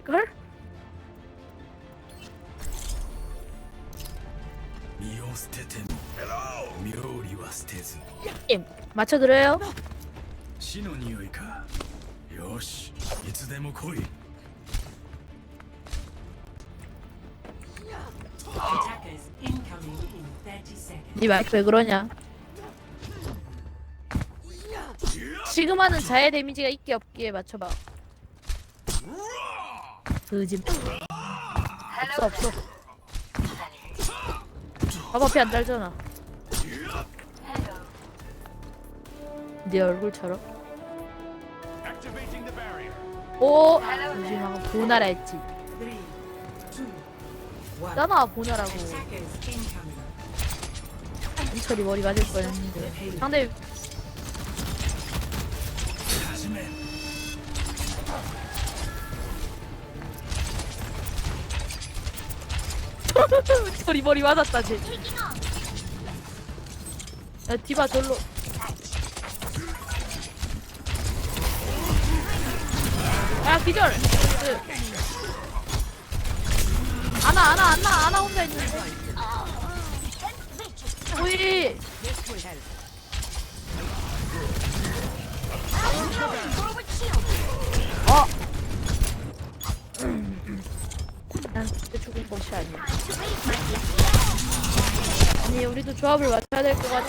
걸? 身を捨てても妙理は捨てず 임 맞춰드려요? 死の匂いかよしいつでも来い Attackers incoming in 30 seconds. 니 마이크 왜 그러냐? 지금 하는 자해 데미지가 있게 없기에 맞춰봐. 그짐. 없어 없어. 밥 앞에 안 달잖아. 네 얼굴처럼. 오, 요즘하고 보나라 했지. 3, 2, 1. 나나 보나라고. 이철이 머리 맞을 뻔했는데. 상대 이철이 머리 맞았다 쟤. 야 디바 절로. 야 기절. 그. 아나 아나 아나 아나 혼자 있는데. 오이. 난 진짜 죽은 것이 아니야. 아니 우리도 조합을 맞춰야 될 것 같아.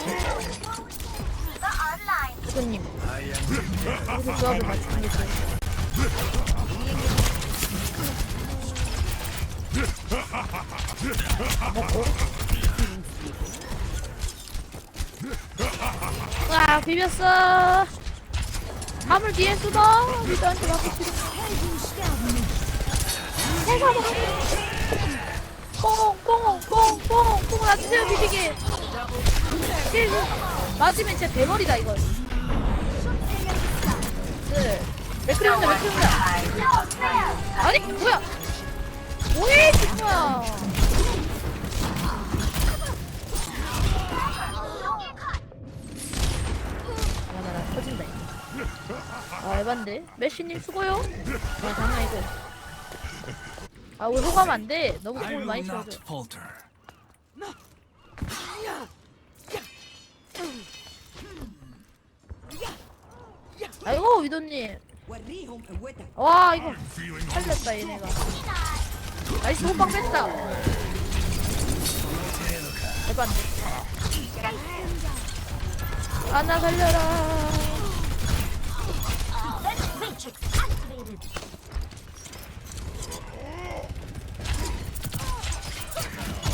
수님, 우리도 조합을 맞추는 게 좋아. 와 비볐어. 화물 뒤에 쏟아. 우리한테 맞고 싶어. 내가 먹어. 뽕뽕뽕뽕뽕 뽕 놔주세요 비비게 힐. 맞으면 진짜 대머리다 이건 네 맥크리 혼자 맥크리 혼자 아니 뭐야 뭐해 진짜 이거 아 에반데 메시님 수고요 아 장난이고 아 우리 호감 안 돼. 너무 I 공을 많이 쳐줘 아이고 위도님. 와 이거 살렸다 얘네가. 나이스 호빵 뺐다. 대반데 아나 살려라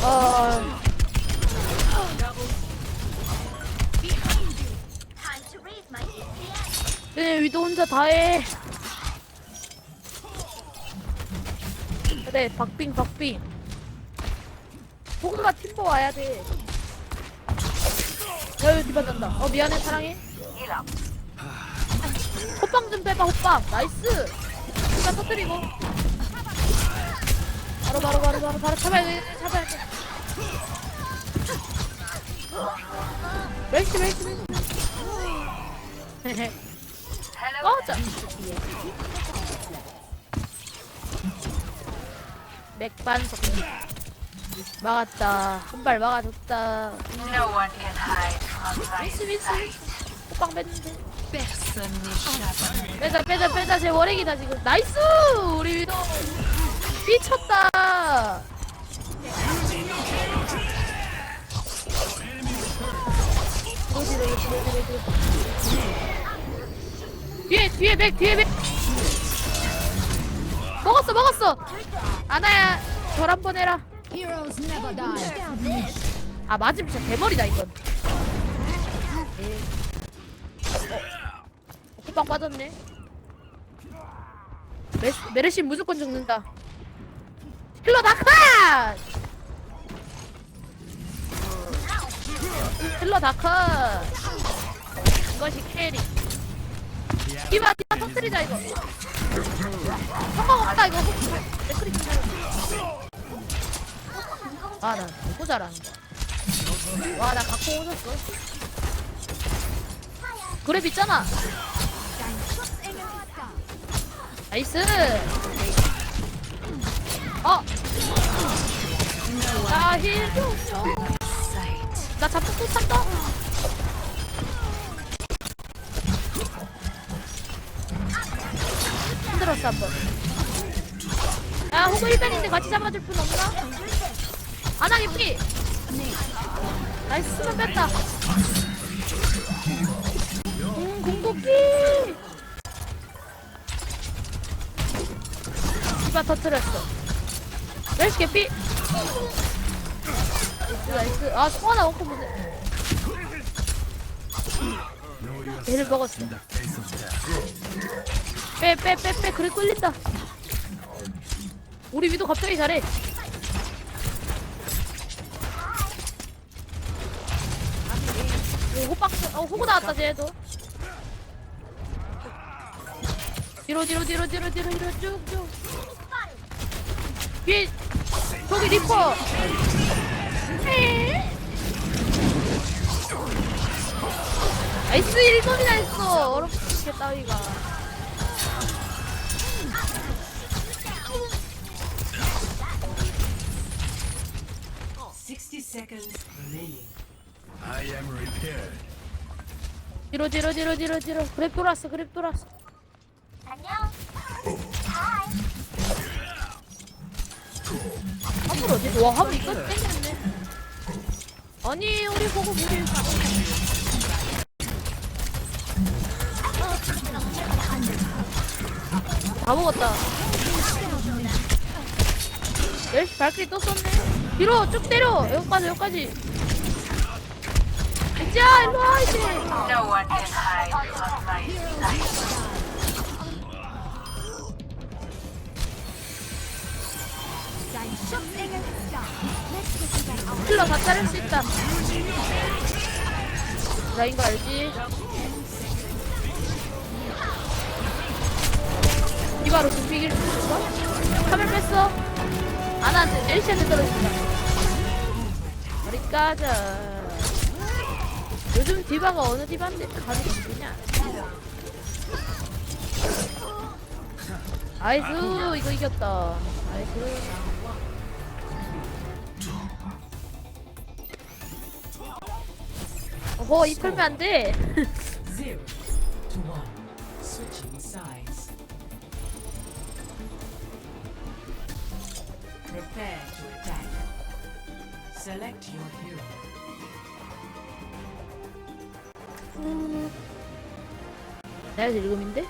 아 네, 위도 혼자 다해. 그래, 박빙, 박빙. 호그가 팀버 와야 돼. 야, 여기 디바단다. 어, 미안해, 사랑해. 호빵 좀 빼봐, 호빵. 나이스. 일단 터뜨리고. 바로, 바로, 바로, 바로, 바로 잡아야 돼, 잡아야 돼. 멜시, 멜시. 헤헤. 꺼져. 맥반석 막았다. 한 발 막아줬다. 미스 미스. 호빵 뺐는데. 빼자 빼자 빼자 제 월핵이다 지금. 나이스 우리 위도 미쳤다. 뒤에 뒤에 맥 뒤에 맥 먹었어 먹었어 아나야 절 한번 해라. 아 맞으면 진짜 대머리다 이건. 어, 호빵 빠졌네 메, 메르시 무조건 죽는다 다카 힐러 다카 이것이 캐리. 디바 디바 터뜨리자 이거. 성공 없다 이거. 맥크리 아나 너무 잘한다 와 나 갖고 오셨어. 그랩 있잖아. 나이스 살려줘. 나 잡고 또 찬다. 힘들었어 한 번. 야 호구 1ben인데 같이 잡아줄 분 없나? 아나 예쁘기. 나이스 수면 뺐다. 음 공격기. 디바 터트렸어. 멜시 개피. 나이스. 아 송하나 원컵 보네. 얘를 먹었어. 빼 빼 빼 빼 그래 끌린다. 우리 위도 갑자기 잘해. 오, 호박, 어, 호구 나왔다, 쟤도. 뒤로, 뒤로, 뒤로, 뒤로, 뒤로, 뒤로, 쭉, 쭉. 뒤에, 저기 리퍼. 에이. 나이스, 1점이나 했어. 어렵게 따위가. Sixty seconds remaining. I am repaired. 뒤로, 뒤로, 뒤로, 뒤로, 뒤로. 그랩 돌았어, 그랩 돌았어. 화물 어디? 와, 화물 이까지 땡겼네. 아니, 우리 보고 우리. 다 먹었다. 열시 발길이 또 썼네. 뒤로 쭉 때려. 여기까지, 여기까지. 이제야, 일로 와, 이제. 킬러 다 자를 수 있다. 나인 거 알지? 이바로 준비기를 줬어? 카멜 뺐어? 아나한테 엘시한테 떨어진다. 머리 까자. 요즘 디바가 어느 디바인데 가는 거냐? 아이스 이거 이겼다. 아이스. 어허 이 풀면 안 돼. 내가 지금인데?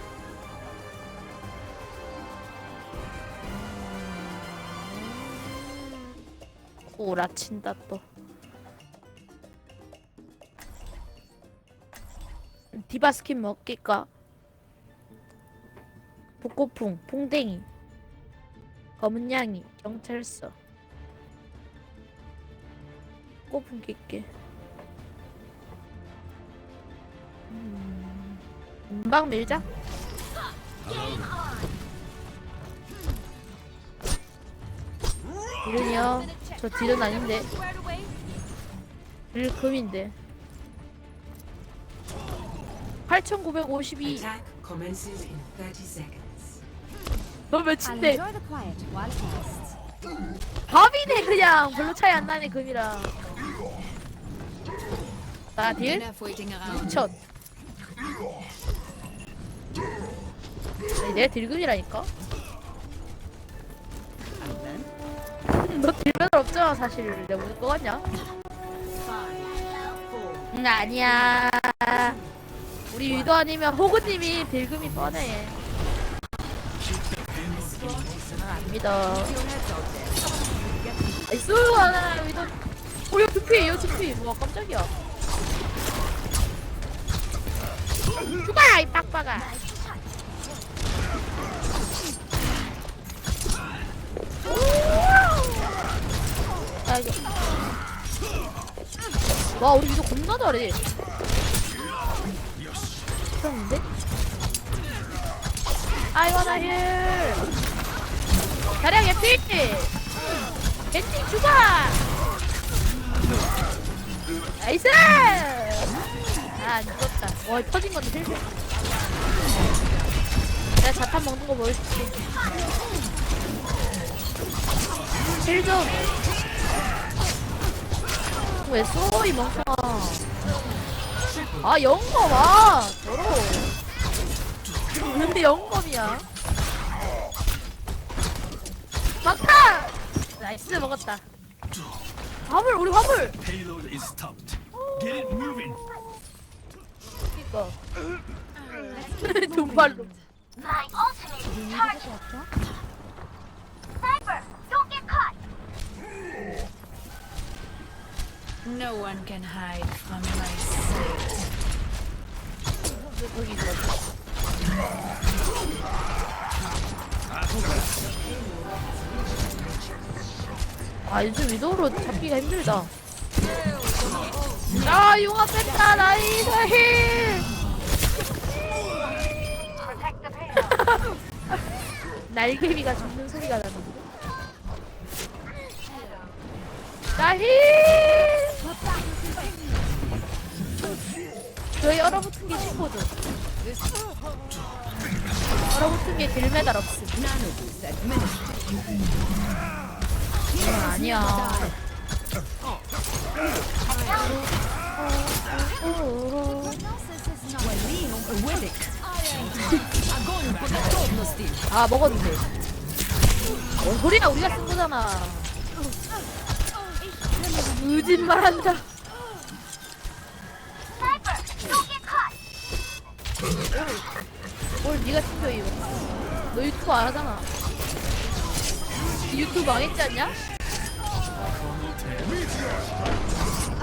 오라친다 또. 디바 스킨 먹길까? 복고풍, 풍뎅이, 검은 양이, 경찰서. 꽃풍 낄게. 음, 금방 밀자. 딜은요? 저 딜은 아닌데. 딜 금인데. 8952. Attack commences in 30 seconds. 너 I'll 몇인데? enjoy the quiet while it lasts. 밥이네 그냥. 별로 차이 안 나네 금이랑. 나 딜? Enough waiting around. 첫. 아니, 내가 딜금이라니까? 너 딜면 없잖아 사실 내가 모를 거 같냐? 응 아니야 우리 위도 아니면 호그님이 딜금이 뻔해. 아, 안 믿어. 나이스! 하나 위도. 오 야 두피 이거 두피. 와 깜짝이야. 죽어라 이 빡빡아. 아 이거. 와 우리 이거 겁나 잘해 아이고 나 힐 자리야 개피. 개피 죽어 나이스. 아 죽었다. 와 터진 건데 실패 내가 자탄 먹는 거 보여줄게. 힐 좀. 왜 쏘, 이 멍청아. 아, 영검, 아! 더러워. 근데 영검이야. 막타! 나이스, 먹었다. 화물, 우리 화물! Payload is stopped. Get it moving. 그니까. 두 발로. My ultimate is charging. Sniper, don't get caught. No one can hide from my sight. 있어. 아 요즘 위도로 잡기가 힘들다. 아 용암 뺐다 the payload. 날개비가 죽는 소리가 나는데. 나 힐. 저희 얼어붙은 게 10호죠. 얼어붙은 게 딜메달 없음. 아, 아니야. 아 먹었는데. 뭔 소리야 우리가 쓴 거잖아. 의짓말한다. 뭘 네가 챙겨 이거. 너 유튜브 안 하잖아. 유튜브 망했지 않냐?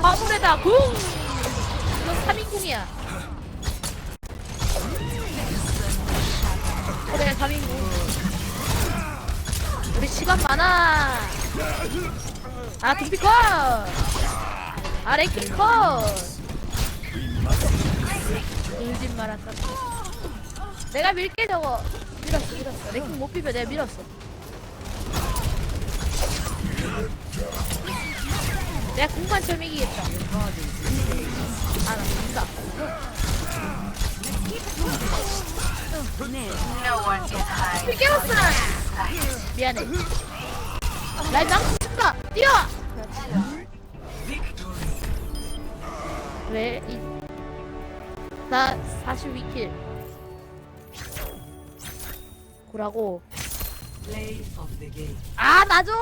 화물에다 궁! 이건 3인궁이야. 그래 3인궁. 우리 시간 많아. 아 등피 컷! 아 랭킹 컷! 울진말 한다. 내가 밀게 저거. 밀었어 밀었어. 랭킹 못 비벼 내가 밀었어. 내가 공간 점 이기겠다. 아, 나 진짜. 깨웠어! 미안해. 라인 망치 친다! 뛰어! 왜, 이, 나 42킬. 고라고. Play of the game. 아, 나줘?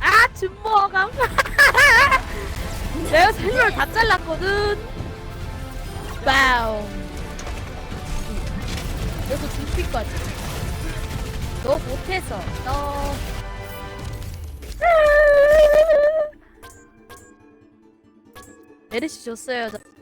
아, 준모감. 내가 셀룰 다 잘랐거든. 와우. 여기서 두피까지. 너 못해서. 너. 메르시 줬어요. 저.